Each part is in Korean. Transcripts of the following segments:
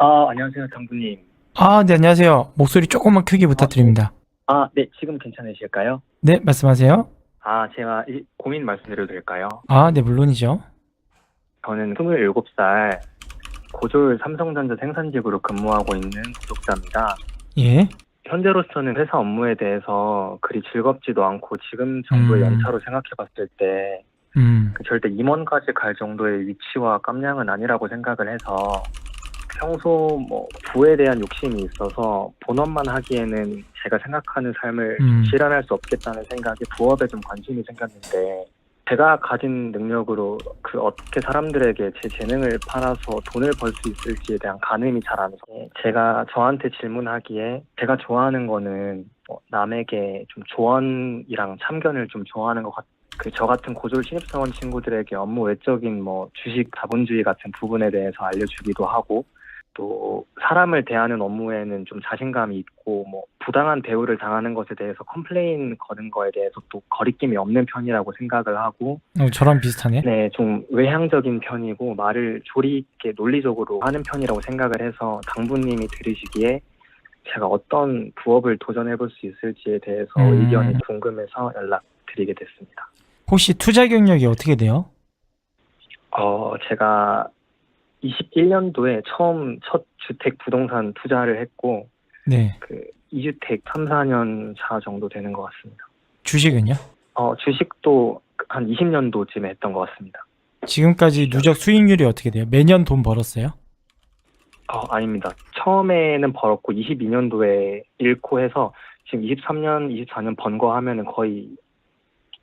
아, 안녕하세요, 장부님. 아, 네, 안녕하세요. 목소리 조금만 크게 부탁드립니다. 아, 네, 지금 괜찮으실까요? 네, 말씀하세요. 아, 제가 이 고민 말씀드려도 될까요? 아, 네, 물론이죠. 저는 27살 고졸 삼성전자 생산직으로 근무하고 있는 구독자입니다. 예. 현재로서는 회사 업무에 대해서 그리 즐겁지도 않고 지금 정도의 음. 연차로 생각해 봤을 때 음, 그 절대 임원까지 갈 정도의 위치와 깜냥은 아니라고 생각을 해서 평소 뭐 부에 대한 욕심이 있어서 본업만 하기에는 제가 생각하는 삶을 음. 실현할 수 없겠다는 생각에 부업에 좀 관심이 생겼는데 제가 가진 능력으로 그 어떻게 사람들에게 제 재능을 팔아서 돈을 벌 수 있을지에 대한 가늠이 잘 안 서요. 제가 저한테 질문하기에 제가 좋아하는 거는 뭐 남에게 좀 조언이랑 참견을 좀 좋아하는 것 같. 그저 같은 고졸 신입사원 친구들에게 업무 외적인 뭐 주식 자본주의 같은 부분에 대해서 알려주기도 하고 또 사람을 대하는 업무에는 좀 자신감이 있고 뭐 부당한 대우를 당하는 것에 대해서 컴플레인 거는 거에 대해서 또 거리낌이 없는 편이라고 생각을 하고 어, 저랑 비슷하네. 네 좀 외향적인 편이고 말을 조리 있게 논리적으로 하는 편이라고 생각을 해서 당부님이 들으시기에 제가 어떤 부업을 도전해 볼 수 있을지에 대해서 음. 의견이 궁금해서 연락드리게 됐습니다. 혹시 투자 경력이 어떻게 돼요? 어, 제가 21년도에 처음 첫 주택 부동산 투자를 했고, 네. 그 2주택 3, 4년 차 정도 되는 것 같습니다. 주식은요? 어, 주식도 한 20년도쯤에 했던 것 같습니다. 지금까지 누적 수익률이 어떻게 돼요? 매년 돈 벌었어요? 어, 아닙니다. 처음에는 벌었고 22년도에 잃고 해서 지금 23년, 24년 번거 하면은 거의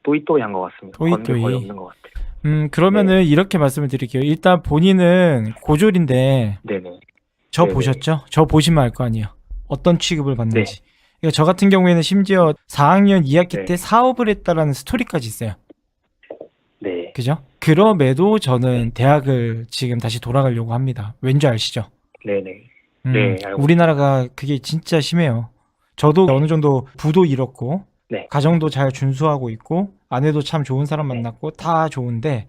또이또이 한 것 같습니다. 또이또이. 거의 없는 것 같아요. 음, 그러면은 이렇게 말씀을 드릴게요. 일단 본인은 고졸인데 네네. 저 네네. 보셨죠? 저 보시면 알 거 아니에요. 어떤 취급을 받는지. 그러니까 저 같은 경우에는 심지어 4학년 2학기 네. 때 사업을 했다라는 스토리까지 있어요. 네. 그죠? 그럼에도 저는 대학을 지금 다시 돌아가려고 합니다. 왠지 아시죠? 네네. 음, 네, 알고 우리나라가 그게 진짜 심해요. 저도 어느 정도 부도 잃었고, 네. 가정도 잘 준수하고 있고, 아내도 참 좋은 사람 네. 만났고, 다 좋은데,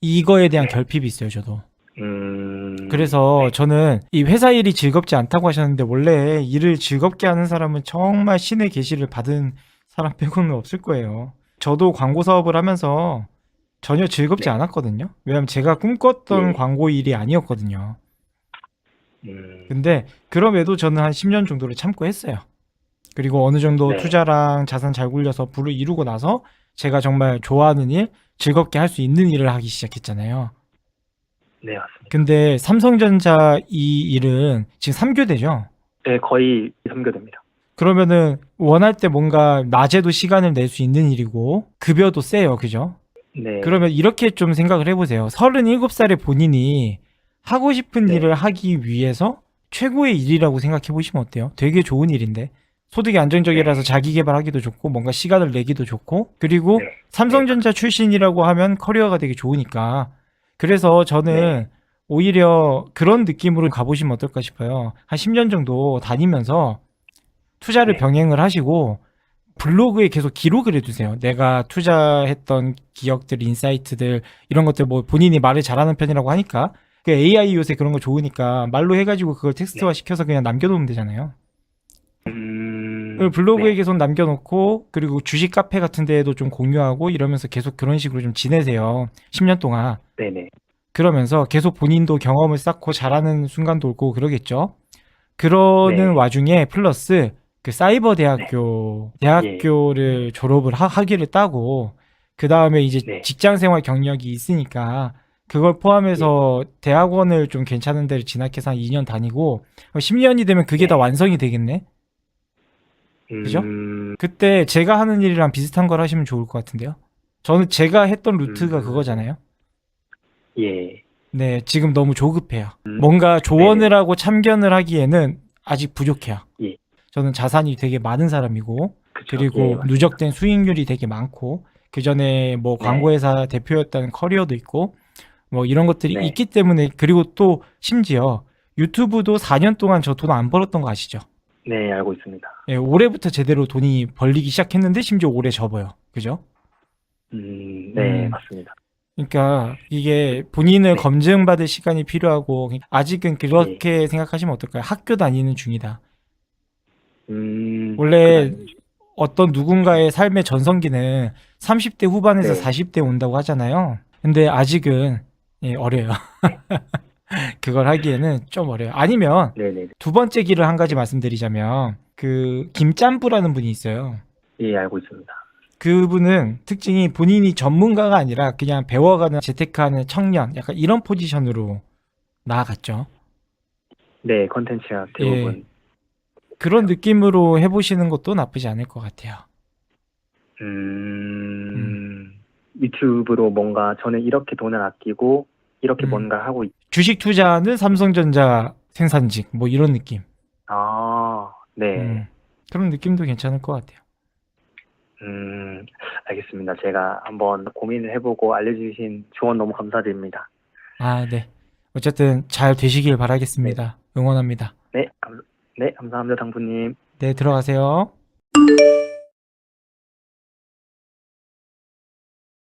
이거에 대한 네. 결핍이 있어요, 저도. 음. 그래서 네. 저는 이 회사 일이 즐겁지 않다고 하셨는데, 원래 일을 즐겁게 하는 사람은 정말 신의 계시를 받은 사람 빼고는 없을 거예요. 저도 광고 사업을 하면서 전혀 즐겁지 네. 않았거든요. 왜냐면 제가 꿈꿨던 네. 광고 일이 아니었거든요. 음. 근데 그럼에도 저는 한 10년 정도를 참고 했어요. 그리고 어느 정도 네. 투자랑 자산 잘 굴려서 부를 이루고 나서 제가 정말 좋아하는 일, 즐겁게 할 수 있는 일을 하기 시작했잖아요. 네, 맞습니다. 근데 삼성전자 이 일은 지금 3교대죠? 네, 거의 선교됩니다. 그러면은 원할 때 뭔가 낮에도 시간을 낼 수 있는 일이고 급여도 세요. 그죠? 네. 그러면 이렇게 좀 생각을 해보세요. 37살의 본인이 하고 싶은 네. 일을 하기 위해서 최고의 일이라고 생각해 보시면 어때요? 되게 좋은 일인데. 소득이 안정적이라서 자기 개발하기도 좋고 뭔가 시간을 내기도 좋고 그리고 네. 삼성전자 출신이라고 하면 커리어가 되게 좋으니까 그래서 저는 오히려 그런 느낌으로 가보시면 어떨까 싶어요. 한 10년 정도 다니면서 투자를 네. 병행을 하시고 블로그에 계속 기록을 해두세요. 내가 투자했던 기억들, 인사이트들 이런 것들 뭐 본인이 말을 잘하는 편이라고 하니까 그 AI 요새 그런 거 좋으니까 말로 해가지고 그걸 텍스트화 시켜서 그냥 남겨놓으면 되잖아요. 음. 그 블로그에 네. 계속 남겨놓고 그리고 주식 카페 같은 데에도 좀 공유하고 이러면서 계속 그런 식으로 좀 지내세요. 10년 동안. 네네. 그러면서 계속 본인도 경험을 쌓고 잘하는 순간도 올고 그러겠죠. 그러는 네. 와중에 플러스 그 사이버 대학교 대학교를 졸업을 하, 학위를 따고 그 다음에 이제 네. 직장 생활 경력이 있으니까 그걸 포함해서 대학원을 좀 괜찮은 데를 진학해서 한 2년 다니고 10년이 되면 그게 네. 다 완성이 되겠네. 그죠? 음. 그때 제가 하는 일이랑 비슷한 걸 하시면 좋을 것 같은데요. 저는 제가 했던 루트가 음. 그거잖아요. 예. 네, 지금 너무 조급해요. 음. 뭔가 조언을 하고 참견을 하기에는 아직 부족해요. 예. 저는 자산이 되게 많은 사람이고, 그쵸. 그리고 예, 맞습니다. 누적된 수익률이 되게 많고, 그 전에 뭐 네. 광고회사 대표였다는 커리어도 있고, 뭐 이런 것들이 네. 있기 때문에, 그리고 또 심지어 유튜브도 4년 동안 저 돈 안 벌었던 거 아시죠? 네, 알고 있습니다. 예, 올해부터 제대로 돈이 벌리기 시작했는데 심지어 올해 접어요. 그죠? 음, 네, 음. 맞습니다. 그러니까 이게 본인을 네. 검증받을 시간이 필요하고 아직은 그렇게 생각하시면 어떨까요? 학교 다니는 중이다. 음, 원래 그건 어떤 누군가의 삶의 전성기는 30대 후반에서 네. 40대 온다고 하잖아요. 근데 아직은 예, 어려요. 그걸 하기에는 좀 어려요. 아니면 네네. 두 번째 길을 한 가지 말씀드리자면 그 김짬부라는 분이 있어요. 예, 알고 있습니다. 그분은 특징이 본인이 전문가가 아니라 그냥 배워가는 재테크하는 청년 약간 이런 포지션으로 나아갔죠. 네, 컨텐츠가 예. 대부분. 그런 느낌으로 해보시는 것도 나쁘지 않을 것 같아요. 음, 유튜브로 뭔가 저는 이렇게 돈을 아끼고 이렇게 음. 뭔가 하고 있... 주식 투자는 삼성전자 생산직 뭐 이런 느낌. 아, 네. 음, 그런 느낌도 괜찮을 것 같아요. 음, 알겠습니다. 제가 한번 고민을 해보고 알려주신 조언 너무 감사드립니다. 아, 네. 어쨌든 잘 되시길 바라겠습니다. 응원합니다. 네, 감, 네, 감사합니다, 당부님. 네, 들어가세요.